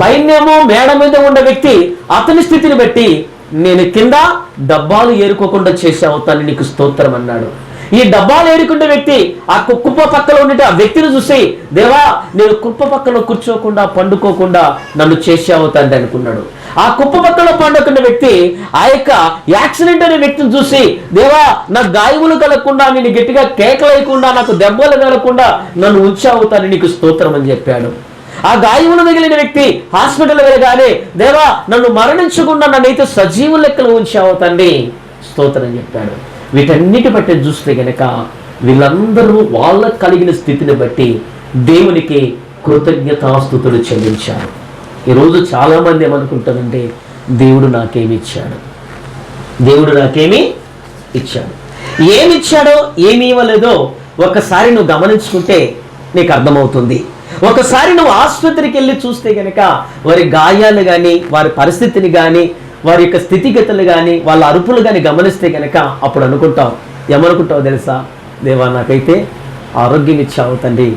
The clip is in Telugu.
పైనేమో మేడ మీద ఉన్న వ్యక్తి అతని స్థితిని బట్టి నేను కింద డబ్బాలు ఏరుకోకుండా చేసావు తను నీకు స్తోత్రం అన్నాడు. ఈ డబ్బాలు ఏరుకున్న వ్యక్తి ఆ కు- కుప్ప పక్కలో ఉండే ఆ వ్యక్తిని చూసి దేవా నేను కుప్ప పక్కన కూర్చోకుండా పండుకోకుండా నన్ను చేసావు తండ్రి అనుకున్నాడు. ఆ కుప్ప పక్కన పండుకున్న వ్యక్తి ఆ యొక్క యాక్సిడెంట్ అనే వ్యక్తిని చూసి దేవా నా గాయములు కలగకుండా నేను గట్టిగా కేకలేయకుండా నాకు దెబ్బలు కలగకుండా నన్ను ఉంచావు తండ్రి నీకు స్తోత్రం అని చెప్పాడు. ఆ గాయములు మిగిలిన వ్యక్తి హాస్పిటల్ వెళ్ళగానే దేవా నన్ను మరణించకుండా నన్నైతే సజీవు లెక్కలు ఉంచావు తండ్రి. స్తోత్రం చెప్పాడు. వీటన్నిటి బట్టి చూస్తే గనక వీళ్ళందరూ వాళ్ళకు కలిగిన స్థితిని బట్టి దేవునికి కృతజ్ఞతాస్థుతులు చెల్లించారు. ఈరోజు చాలా మంది ఏమనుకుంటారంటే దేవుడు నాకేమి ఇచ్చాడు? దేవుడు నాకేమి ఇచ్చాడు? ఏమి ఇచ్చాడో ఏమి ఇవ్వలేదో ఒకసారి నువ్వు గమనించుకుంటే నీకు అర్థమవుతుంది. ఒకసారి నువ్వు ఆసుపత్రికి వెళ్ళి చూస్తే గనక వారి గాయాలు కానీ వారి పరిస్థితిని కానీ వారి యొక్క స్థితిగతులు కానీ వాళ్ళ అరుపులు కానీ గమనిస్తే కనుక అప్పుడు అనుకుంటావు. ఏమనుకుంటావు తెలుసా? దేవా నాకైతే ఆరోగ్యం ఇచ్చావు తండ్రి.